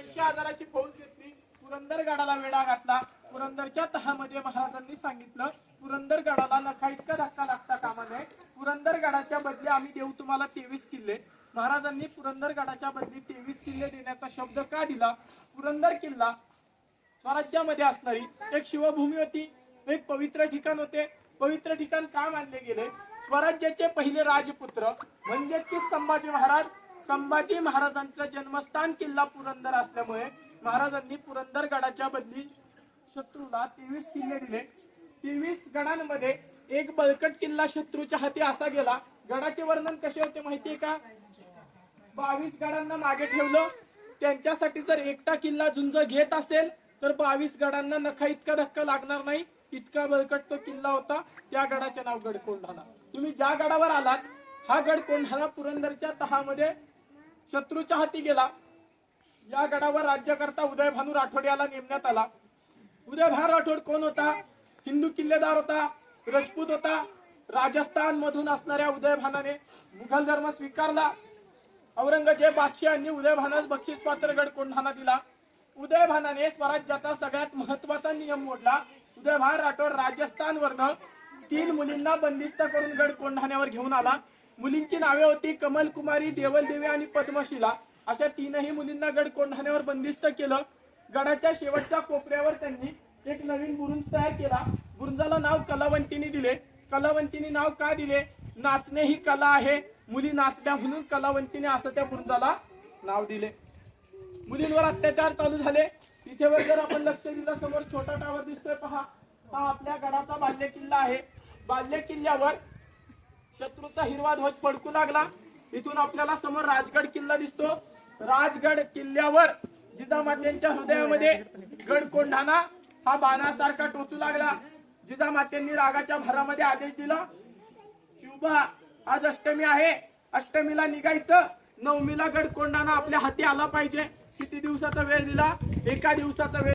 ऐंशी हजाराची फौज घेतली. पुरंदर गडाला वेढा घातला. पुरंदरच्या तहामध्ये महाराजांनी सांगितलं पुरंदर गडाला नखा इतका धक्का लागता कामा नये पुरंदर गडाच्या बदली आम्ही देऊ तुम्हाला तेवीस किल्ले. महाराजांनी पुरंदर गडाच्या बदली तेवीस किल्ले देण्याचा शब्द का दिला? पुरंदर किल्ला स्वराज्यामध्ये असणारी एक शिवभूमी होती. एक पवित्र ठिकाण होते. पवित्र ठिकाण का मानले गेले? स्वराज्याचे पहिले राजपुत्र म्हणजेच की संभाजी महाराज. संभाजी महाराजांचं जन्मस्थान किल्ला पुरंदर असल्यामुळे महाराजांनी पुरंदर गडाच्या बदली शत्रूला तेवीस किल्ले दिले. तेवीस गडांमध्ये एक बळकट किल्ला शत्रूच्या हाती असा गेला. गडाचे वर्णन कसे होते माहितीये का? बावीस गडांना मागे ठेवलं. त्यांच्यासाठी जर एकटा किल्ला झुंज घेत असेल तर बावीस गडांना नखा इतका धक्का लागणार नाही. इतका बळकट तो किल्ला होता. त्या गडाचे नाव गडकोंढाणा तुम्ही ज्या गडावर आलात हा गड कोंढाणा पुरंदरच्या तहामध्ये शत्रूच्या हाती गेला. या गडावर राज्यकर्ता उदयभानू राठोड याला नेमण्यात आला. उदयभान राठोड कोण होता? हिंदू किल्लेदार होता राजपूत होता राजस्थान मधून असणाऱ्या उदयभानाने मुघल धर्म स्वीकारला. औरंगजेब बादशाहांनी उदयभानास बक्षीस पात्र गड कोंढाणा दिला. उदयभानाने स्वराज्याचा सगळ्यात महत्त्वाचा नियम मोडला. उदयभान राठोड राजस्थानवरनं तीन मुलींना बंदिस्त करून गड कोंढाण्यावर घेऊन आला. मुलींची नावे होती कमल कुमारी देवलदेवी आणि पद्मशिला. अशा तीनही मुलींना गड कोंढाण्यावर बंदिस्त केलं. गडाच्या शेवटच्या कोपऱ्यावर त्यांनी एक नवीन बुरुंज तयार केला. बुरुंजाला नाव कलावंतीनी दिले. कलावंतीनी नाव का दिले? नाचणे ही कला आहे. मुली नाचल्या म्हणून कलावंतीने असं त्या बुरुंजाला नाव दिले. मुलींवर अत्याचार चालू झाले. तिथेवर जर आपण लक्ष दिलं समोर छोटा टावर दिसतोय. पहा हा आपल्या गडाचा बाल्य किल्ला आहे. बाल्य किल्ल्यावर शत्रूचा हिरवा ध्वज पडकू लागला. इथून आपल्याला समोर राजगड किल्ला दिसतो. राजगड किल्ल्यावर जिजामात्यांच्या हृदयामध्ये गड कोंढाणा हा बाणासारखा टोचू लागला. जिजामात्यांनी रागाच्या भरामध्ये आदेश दिला शिवबा आज अष्टमी आहे. अष्टमीला निघायचं. नवमीला गड कोंढाणा आपल्या हाती आला पाहिजे. किती दिवसाचा वेळ दिला? एका दिवसाचा वेळ